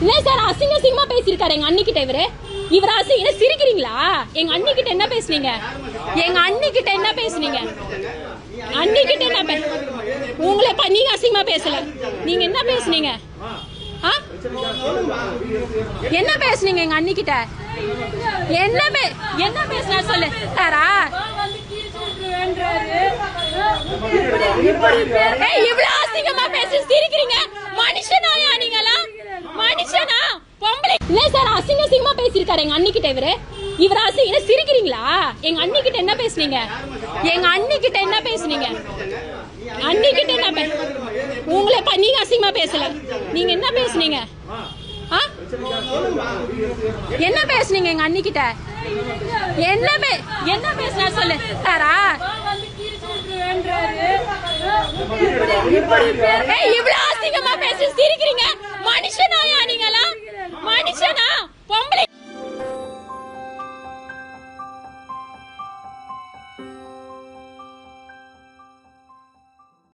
இல்ல சார் அசிங்க அசிங்கமா பேசியிருக்காரு எங்க அண்ணிக்கிட்ட இவரு. இவர் அசிங்க என்ன சிரிக்கிறீங்களா? எங்க அண்ணிக்கிட்ட என்ன பேசுனீங்க? எங்க அண்ணிக்கிட்ட என்ன பேசுனீங்க? அண்ணிக்கிட்ட என்ன பேச உங்களை நீங்க அசிங்கமா பேசல. நீங்க என்ன பேசுனீங்க? ஆ? என்ன பேசுனீங்க எங்க அண்ணிக்கிட்ட? என்ன பே என்ன பேசுனா சொல்லு. சாரா இவ்வளவு அசிங்கமா பேசி சிரிக்கிறீங்க. மனுஷன் பொம்பளை. இல்ல சார் அசிங்க அசிங்கமா பேசியிருக்காரு எங்க அண்ணி கிட்ட இவரு இவர் அசிங்க சிரிக்கிறீங்களா? எங்க அண்ணி கிட்ட என்ன பேசுனீங்க? எங்க அண்ணி கிட்ட என்ன பேசுனீங்க? அண்ணி கிட்ட என்ன உங்களை நீங்க அசிங்கமா பேசல. நீங்க என்ன பேசுனீங்க? என்ன பேசுனீங்க எங்க அண்ணி கிட்ட என்ன என்ன பேசுனா சொல்லு. சாரா